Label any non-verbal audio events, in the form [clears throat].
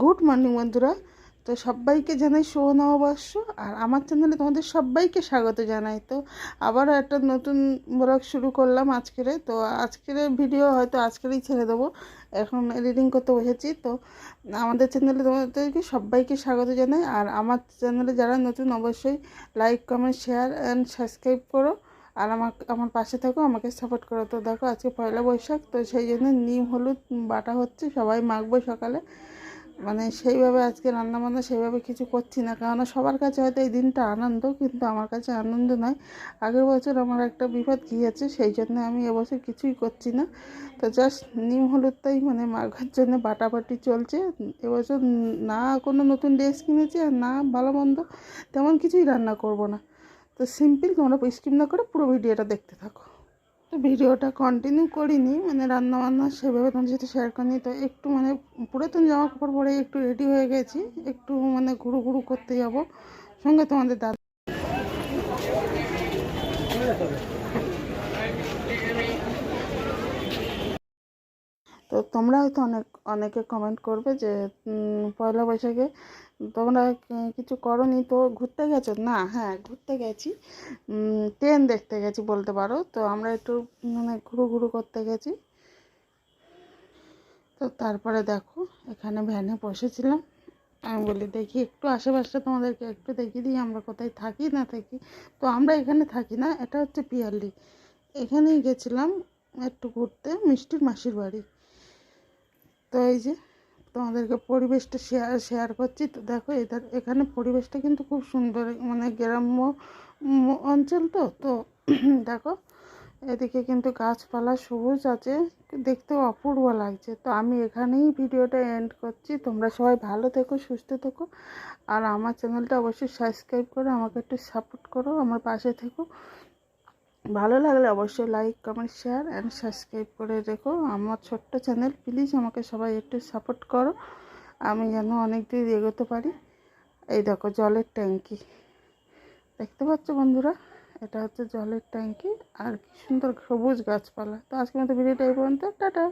Good morning বন্ধুরা। তো সবাইকে জানাই শুভ নববর্ষ, আর আমার চ্যানেলে তোমাদের সবাইকে স্বাগত জানাই। তো আবারও একটা নতুন ব্লগ শুরু করলাম আজকের। তো আজকের ভিডিও হয়তো আজকেরই ছেড়ে দেবো। এখন এডিটিং করতে বসেছি। তো আমাদের চ্যানেলে তোমাদেরকে সবাইকে স্বাগত জানাই। আর আমার চ্যানেলে যারা নতুন, অবশ্যই like comment share and subscribe করো। আর আমার আমার পাশে থাকো, আমাকে সাপোর্ট করো। তো দেখো আজকে পয়লা বৈশাখ, তো সেই জন্য নিম হলুদ বাটা হচ্ছে। সবাই মাখবো সকালে। মানে সেইভাবে আজকে রান্না বান্না সেইভাবে কিছু করছি না। কেননা সবার কাছে হয়তো এই দিনটা আনন্দ, কিন্তু আমার কাছে আনন্দ নয়। আগের বছর আমার একটা বিপদ গিয়েছে, সেই জন্য আমি এবছর কিছুই করছি না। তো জাস্ট নিম হলুদটাই মানে মাখার জন্য বাটাবাটি চলছে। এবছর না কোনো নতুন ড্রেস কিনেছি আর না ভালো মন্দ তেমন কিছুই রান্না করব না। তো সিম্পল তোমরা স্কিপ না করে পুরো ভিডিওটা দেখতে থাকো। তো ভিডিওটা কন্টিনিউ করিনি মানে রান্না বান্না সেভাবে তোমাদের সাথে শেয়ার করিনি। তো একটু মানে পুরাতন জামা কাপড় পরে একটু রেডি হয়ে গেছি, একটু মানে ঘুরু ঘুরু করতে যাব। সঙ্গে তোমাদের দাদা তো তোমরা হয়তো অনেক, অনেকে কমেন্ট করবে যে পয়লা বৈশাখে তোমরা কিছু করনি তো ঘুরতে গেছো? না হ্যাঁ ঘুরতে গেছি। ট্রেন দেখতে গেছি বলতে পারো। তো আমরা একটু মানে ঘুরু ঘুরু করতে গেছি। তো তারপরে দেখো, এখানে ভ্যানে বসেছিলাম। আমি বলি, দেখি, একটু আশেপাশে তোমাদেরকে একটু দেখিয়ে দিই, আমরা কোথায় থাকি না থাকি? তো আমরা এখানে থাকি না, এটা হচ্ছে পিয়ালি। এখানেই গেছিলাম একটু ঘুরতে, মিষ্টির মাসির বাড়ি। তো এই যে তোমাদেরকে পরিবেশটা শেয়ার শেয়ার করছি। তো দেখো, এদের, এখানে পরিবেশটা কিন্তু খুব সুন্দর মানে গ্রাম্য অঞ্চল তো। তো [clears throat] দেখো, এদিকে কিন্তু গাছপালা সবুজ আছে, দেখতে অপূর্ব লাগছে। তো আমি এখানেই ভিডিওটা এন্ড করছি। তোমরা সবাই ভালো থেকো, সুস্থ থেকো। আর আমার চ্যানেলটা অবশ্যই সাবস্ক্রাইব করো, আমাকে একটু সাপোর্ট করো, আমার পাশে থেকো। ভালো লাগলে অবশ্যই like comment share and subscribe করে রেখো। আমার ছোট্ট চ্যানেল প্লিজ আমাকে সবাই একটু সাপোর্ট করো। আমি যেন অনেক দূর এগোতে পারি। এই দেখো, জলের ট্যাঙ্কি। দেখতে পাচ্ছ বন্ধুরা? এটা হচ্ছে জলের ট্যাঙ্কি। আর কি সুন্দর সবুজ গাছপালা। তো আজকে মতো ভিডিওটা এই পর্যন্ত। টাটা!